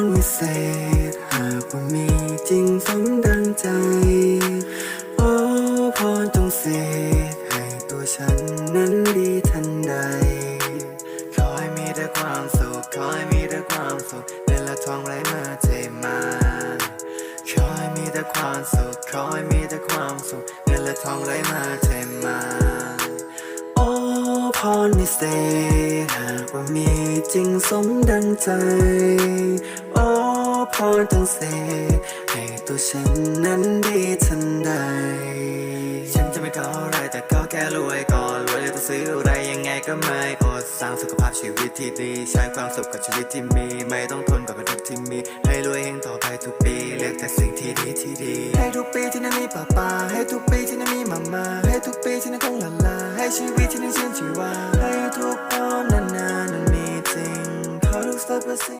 รวิเศษ หากว่ามีจริงสมดังใจ โอ้พรจงเสกให้ตัวฉันนั้นดีทันใด ขอให้มีแต่ความสุข ขอให้มีแต่ความสุขเงินและทองไหลมาเทมา ขอให้มีแต่ความสุข ขอให้มีแต่ความสุขเงินและทองไหลมาเทมา รวิเศษหากว่ามีจริงสมดังใจ โอ้พรจงเสกให้ตัวฉันนั้นดีทันใด ฉันจะไม่ขออะไรแต่ก็แค่รวยก่อนรวยเลยต้องซื้ออะไรยังไงก็ไม่อดสร้างสุขภาพชีวิตที่ดี ใช้ความสุขกับชีวิตที่มี ไม่ต้องทนกับปัญหาที่มี ให้รวยเฮงต่อไปทุกปี เลือกแต่สิ่งที่ดีที่ดี ทุกปีที่นั้นมีป่าป่าให้ทุกปีที่นั้นมีมามาให้ทุกปีที่นั้นคงหลาลาให้ชีวิตที่นั้นชื่นชีวาให้ทุกพรนานๆนั้นมีจริงขอทุกสรรพสิ่ง